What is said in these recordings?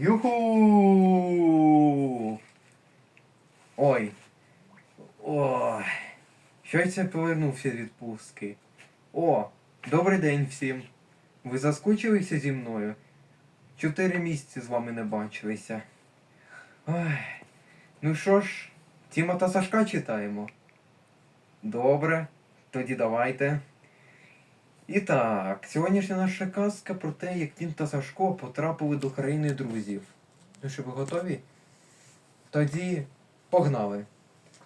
Юху! Ой. Ой. Щось я повернувся з відпустки. О, добрий день всім. Ви заскучилися зі мною? Чотири місяці з вами не бачилися. Ой. Ну що ж, Тіма та Сашка читаємо. Добре, тоді давайте. І так, сьогоднішня наша казка про те, як Тім та Сашко потрапили до країни друзів. Ну що, ви готові? Тоді погнали.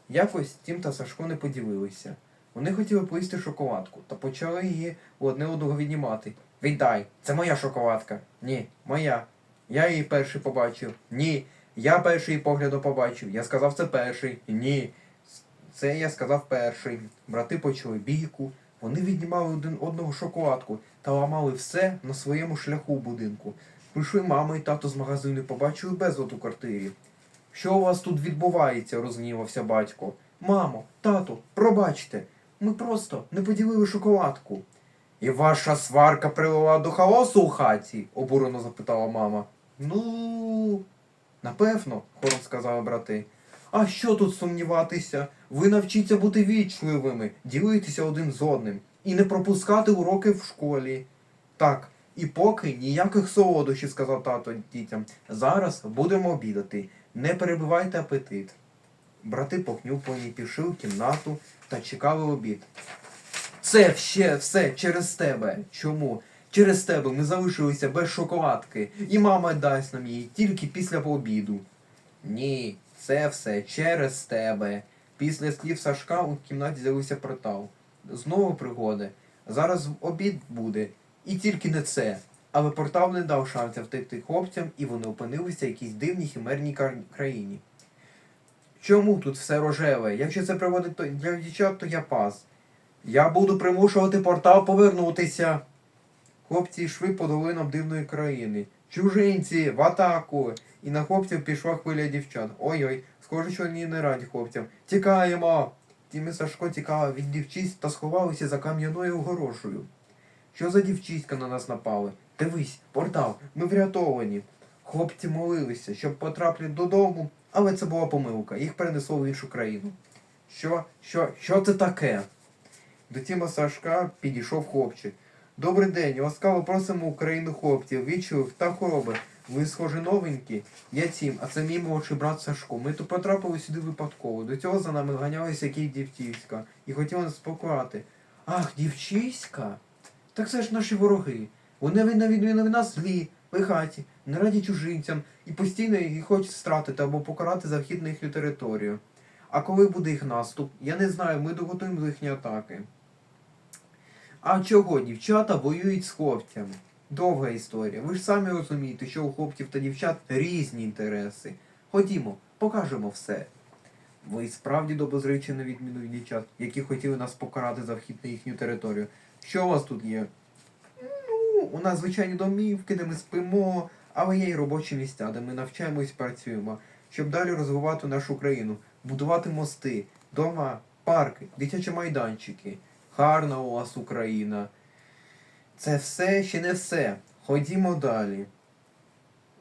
Якось Тім та Сашко не поділилися. Вони хотіли поїсти шоколадку та почали її у одне одного віднімати. Віддай, це моя шоколадка. Ні, моя. Я її перший побачив. Ні. Я перший поглядом побачив. Я сказав це перший. Ні. Це я сказав перший. Брати почали бійку. Вони віднімали один одного шоколадку та ламали все на своєму шляху будинку. Прийшли мама і тато з магазину і побачили безлад у квартирі. Що у вас тут відбувається? розгнівався батько. Мамо, тату, пробачте, ми просто не поділили шоколадку. І ваша сварка привела до хаосу у хаті? обурено запитала мама. Ну, напевно, хором сказали брати. А що тут сумніватися? Ви навчіться бути вічливими, ділитися один з одним і не пропускати уроки в школі. Так, і поки ніяких солодощів, сказав тато дітям. Зараз будемо обідати. Не перебивайте апетит. Брати похнюпані пішли в кімнату та чекали обід. Це ще все через тебе. Чому? Через тебе ми залишилися без шоколадки, і мама дасть нам її тільки після обіду. Ні, це все через тебе. Після слів Сашка у кімнаті з'явився портал. Знову пригоди. Зараз обід буде. І тільки не це. Але портал не дав шансів втекти хлопцям, і вони опинилися в якійсь дивній химерній країні. Чому тут все рожеве? Якщо це приводить для дівчат, то я пас. Я буду примушувати портал повернутися. Хлопці йшли по долинам дивної країни. Чужинці, в атаку! І на хлопців пішла хвиля дівчат. Ой-ой, схоже, що вони не раді хлопцям. Тікаємо! Тім і Сашко тікали від дівчиськ та сховалися за кам'яною огорошею. Що за дівчиська на нас напали? Дивись, портал, ми врятовані. Хлопці молилися, щоб потрапити додому, але це була помилка. Їх перенесло в іншу країну. Що, що, що це таке? До Тіма Сашка підійшов хлопчик. Добрий день, ласкаво просимо Україну хлопців, вічливих та хвороби. Ви схожі новенькі. Я Тім, а це мій молодший брат Сашко. Ми тут потрапили сюди випадково. До цього за нами ганялися якісь дівчиська і хотіли нас спокувати. Ах, дівчиська? Так це ж наші вороги. Вони на відміну від нас злі, лихаті, не раді чужинцям і постійно їх хочуть стратити або покарати за вхід на їхню територію. А коли буде їх наступ? Я не знаю, ми доготуємо до їхні атаки. А чого дівчата воюють з хлопцями? Довга історія. Ви ж самі розумієте, що у хлопців та дівчат різні інтереси. Ходімо, покажемо все. Ви справді доброзичі на відміну від дівчат, які хотіли нас покарати за вхід на їхню територію. Що у вас тут є? Ну, у нас звичайні домівки, де ми спимо, але є й робочі місця, де ми навчаємось і працюємо, щоб далі розвивати нашу країну, будувати мости, дома, парки, дитячі майданчики. Гарна у вас Україна. Це все ще не все. Ходімо далі.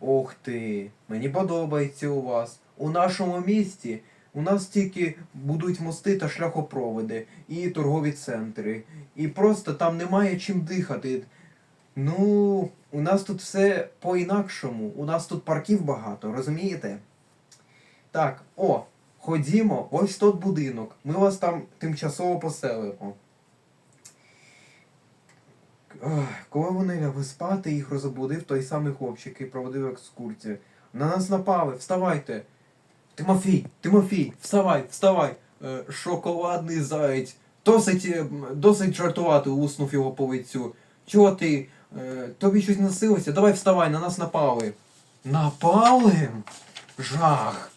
Ох ти, мені подобається у вас. У нашому місті у нас тільки будуть мости та шляхопроводи і торгові центри. І просто там немає чим дихати. Ну, у нас тут все по-інакшому. У нас тут парків багато, розумієте? Так, о, ходімо, ось тут будинок. Ми вас там тимчасово поселимо. Коли вони лягли спати, їх розбудив той самий хлопчик, який проводив екскурсію. На нас напали, вставайте. Тимофій, Тимофій, вставай, вставай. Е, шоколадний заєць. Досить, е, досить жартувати, уснув його по лицю. Чого ти? Е, тобі щось насилося? Давай вставай, на нас напали. Напали? Жах.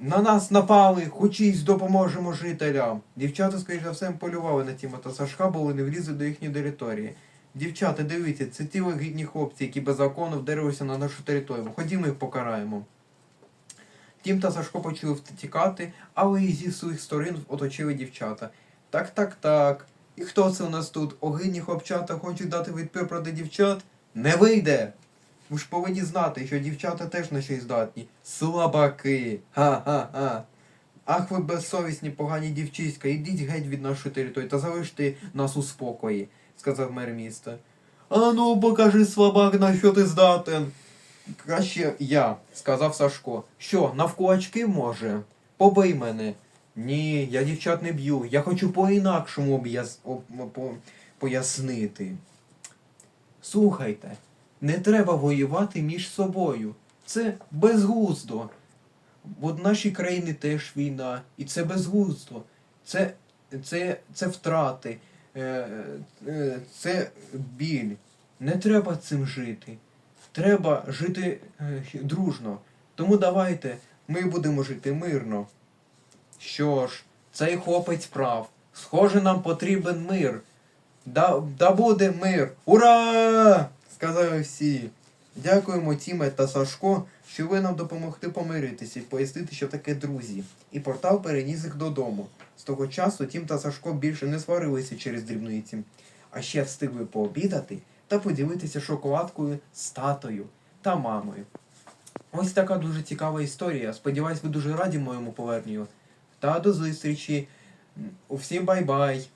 На нас напали, хочіть допоможемо жителям. Дівчата, скоріш за все, полювали на Тіма та Сашка, бо вони влізли до їхньої території. Дівчата, дивіться, це ті гідні хлопці, які без закону вдерлися на нашу територію. Ходімо їх покараємо. Тім та Сашко почали втікати, але і зі своїх сторін оточили дівчата. Так, так, так. І хто це у нас тут? Огидні хлопчата хочуть дати відпір проти дівчат? Не вийде! Ви ж повинні знати, що дівчата теж на щось здатні. Слабаки. Ха-ха-ха. Ах ви безсовісні, погані дівчиська, ідіть геть від нашої території та залиште нас у спокої, сказав мер міста. Ану, покажи слабак, на що ти здатен. Краще я, сказав Сашко. Що, навкулачки може? Побий мене. Ні, я дівчат не б'ю. Я хочу по-інакшому об'яс... об- по... пояснити. Слухайте, не треба воювати між собою. Це безглуздо. Бо в нашій країні теж війна, і це безглуздо. Це, це, це втрати, е, е, це біль. Не треба цим жити. Треба жити е, дружно. Тому давайте ми будемо жити мирно. Що ж, цей хлопець прав. Схоже, нам потрібен мир. Да, да буде мир. Ура! Сказали всі. Дякуємо Тіме та Сашко, що ви нам допомогли помиритися і пояснити, що таке друзі. І портал переніс їх додому. З того часу Тім та Сашко більше не сварилися через дрібниці, а ще встигли пообідати та поділитися шоколадкою з татою та мамою. Ось така дуже цікава історія. Сподіваюсь, ви дуже раді моєму поверненню. Та до зустрічі. Усім бай-бай!